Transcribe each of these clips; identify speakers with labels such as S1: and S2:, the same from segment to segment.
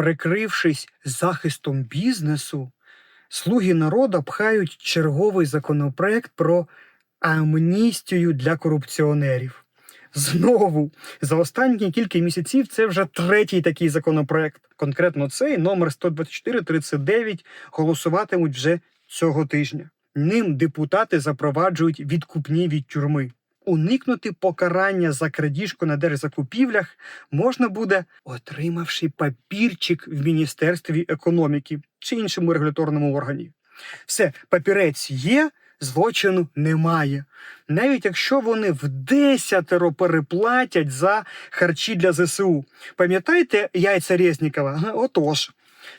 S1: Прикрившись захистом бізнесу, слуги народу пхають черговий законопроект про амністію для корупціонерів. Знову за останні кілька місяців це вже третій такий законопроект. Конкретно цей номер 12439 голосуватимуть вже цього тижня. Ним депутати запроваджують відкупні від тюрми. Уникнути покарання за крадіжку на держзакупівлях можна буде, отримавши папірчик в Міністерстві економіки чи іншому регуляторному органі. Все, папірець є, злочину немає. Навіть якщо вони в десятеро переплатять за харчі для ЗСУ. Пам'ятаєте яйця Резнікова? Отож.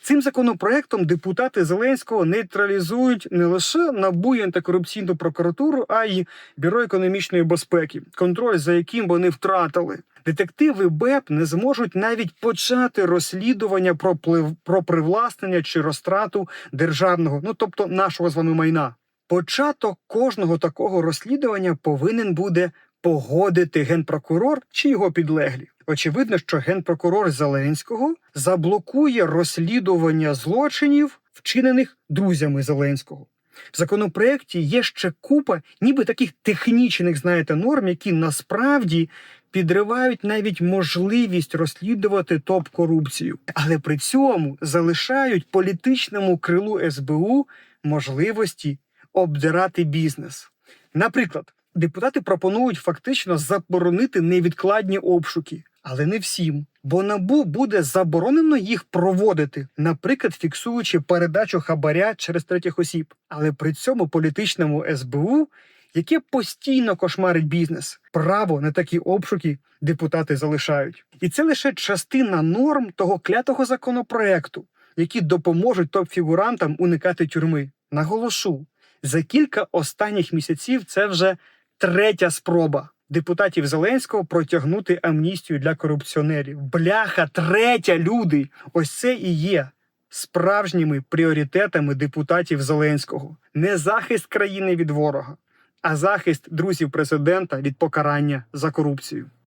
S1: Цим законопроектом депутати Зеленського нейтралізують не лише НАБУ і антикорупційну прокуратуру, а й Бюро економічної безпеки, контроль за яким вони втратили. Детективи БЕП не зможуть навіть почати розслідування про плив- про привласнення чи розтрату державного, ну тобто нашого з вами майна. Початок кожного такого розслідування повинен буде погодити генпрокурор чи його підлеглі. Очевидно, що генпрокурор Зеленського заблокує розслідування злочинів, вчинених друзями Зеленського. В законопроекті є ще купа, ніби таких технічних, знаєте, норм, які насправді підривають навіть можливість розслідувати топ-корупцію, але при цьому залишають політичному крилу СБУ можливості обдирати бізнес. Наприклад, депутати пропонують фактично заборонити невідкладні обшуки, але не всім. Бо набу буде заборонено їх проводити, наприклад, фіксуючи передачу хабаря через третіх осіб. Але при цьому політичному СБУ, яке постійно кошмарить бізнес, право на такі обшуки депутати залишають. І це лише частина норм того клятого законопроекту, які допоможуть топ-фігурантам уникати тюрми. Наголошу, за кілька останніх місяців це вже третя спроба депутатів Зеленського протягнути амністію для корупціонерів. Бляха, третя люди. Ось це і є справжніми пріоритетами депутатів Зеленського. Не захист країни від ворога, а захист друзів президента від покарання за корупцію.